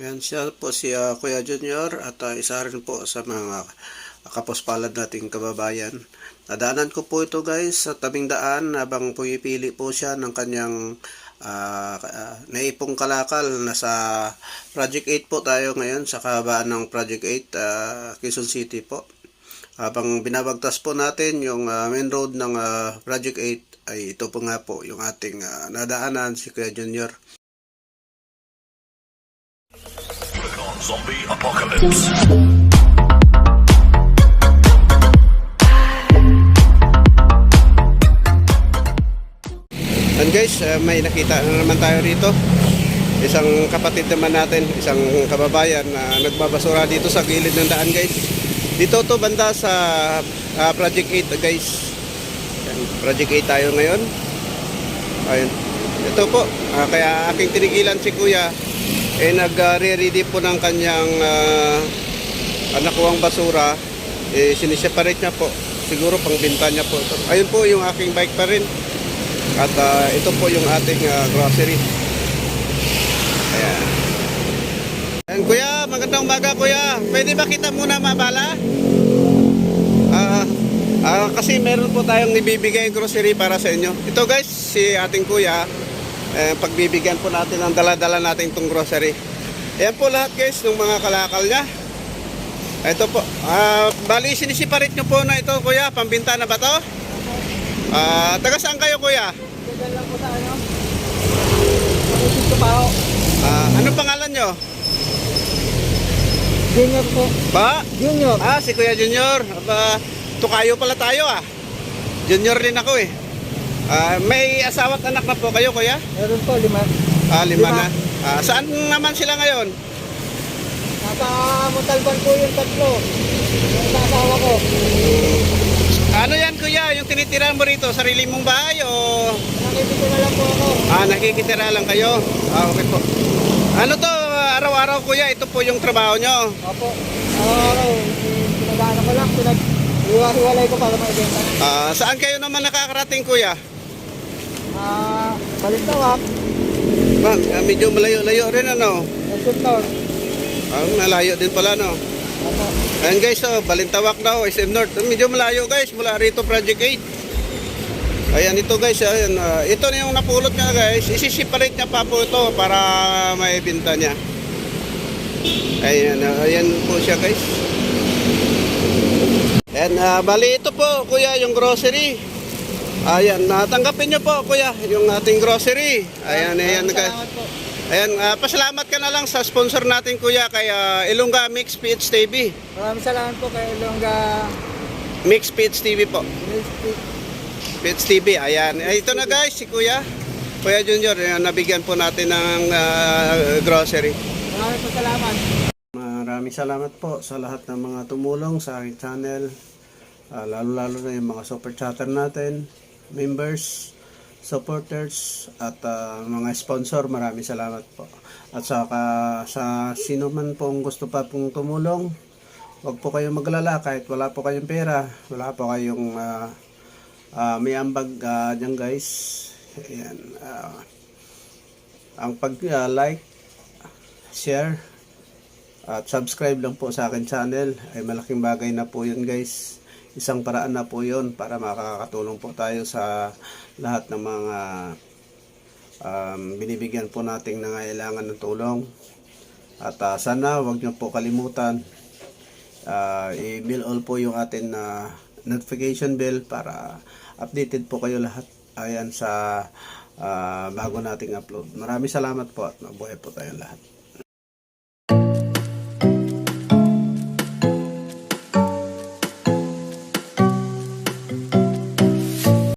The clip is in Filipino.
Ayan siya po si ah, Kuya Junior at ah, isa rin po sa mga kapuspalad nating kababayan. Nadaanan ko po ito guys sa tabing daan habang pumipili po siya ng kanyang ah, ah, naipong kalakal. Nasa Project 8 po tayo ngayon sa kahabaan ng Project 8 ah, Quezon City po. Habang binabagtas po natin yung ah, main road ng ah, Project 8 ay ito po nga po yung ating ah, nadaanan si Kuya Junior. Zombie Apocalypse. And guys, uh, may nakita na naman tayo rito. Isang kapatid naman natin, isang kababayan na nagbabasura dito sa gilid ng daan guys. Dito to banda sa uh, Project 8 guys. Yan, Project 8 tayo ngayon. Ayun. Ito po, ah, kaya aking tinigilan si Kuya eh nag-re-ready po ng kanyang uh, nakuwang basura. Eh siniseparate niya po. Siguro pangbenta niya po. ito. Ayun po yung aking bike pa rin. At ah, ito po yung ating ah, grocery. Ayan. Ayan, kuya, magandang umaga kuya. Pwede ba kita muna mabala? Ah, ah, kasi meron po tayong ibibigay grocery para sa inyo. Ito guys, si ating kuya, eh, pagbibigyan po natin ang dala-dala natin itong grocery. Ayan po lahat guys, ng mga kalakal niya. Ito po. Ah, bali, sinisiparit nyo po na ito kuya. Pambinta na ba to? Ah, taga saan kayo kuya? Diyan lang po sa ano. Ah, anong pangalan nyo? Junior po. Ba? Junior. Ah, si Kuya Junior. Aba, tukayo pala tayo ah. Junior din ako eh. Ah, may asawa at anak na po kayo, Kuya? Meron po, lima. Ah, lima, Lima. na. Ah, saan naman sila ngayon? Nasa Montalban po yung tatlo. Yung sa asawa ko. Ano yan, Kuya? Yung tinitira mo rito, sarili mong bahay o... Nakibito na lang po ako. Ah, nakikitira lang kayo? Ah, okay po. Ano to, araw-araw, Kuya? Ito po yung trabaho nyo. Opo. Araw-araw. Pinagano ko lang. Pinag Hiwa-hiwalay ko para maibenta. Ah, saan kayo naman nakakarating, Kuya? Ah, Balintawak. Ba, ah, medyo malayo-layo rin, ano? Esiptor. Ah, malayo din pala, no? Opo. Ayan guys, oh, Balintawak daw, SM North. Medyo malayo guys, mula rito Project 8. Ayan ito guys, ayan, ah, ito na yung napulot niya guys. Isisiparate niya pa po ito para maibenta niya. Ayan, ah, ayan po siya guys. Ayan, ah, bali ito po kuya, yung grocery. Ayan, natanggapin niyo po kuya, yung ating grocery. Ayan, ayan guys. Salamat po. Ayan, ah, pasalamat ka na lang sa sponsor natin kuya kay ah, Ilongga Mix PH TV. Maraming salamat po kay Ilongga Mix PH TV po. Street. PH TV, ayan. Eh, ito na guys, si kuya. Kuya Junior, ayan, nabigyan po natin ng ah, grocery. Maraming salamat. Maraming salamat po sa lahat ng mga tumulong sa aking channel. Ah, lalo-lalo na yung mga super chatter natin, members, supporters, at ah, mga sponsor. Maraming salamat po. At saka sa sino man pong gusto pa pong tumulong, huwag po kayong maglala kahit wala po kayong pera, wala po kayong ah, ah, may ambag ah, dyan guys. Ayan. ah, ang pag-like, share, at subscribe lang po sa akin channel ay malaking bagay na po yun guys. Isang paraan na po yun para makakatulong po tayo sa lahat ng mga um, binibigyan po nating nangailangan ng tulong. At ah, sana wag niyo po kalimutan ah, i-bill all po yung atin na notification bell para updated po kayo lahat ayan sa ah, bago nating upload. Maraming salamat po at mabuhay po tayong lahat.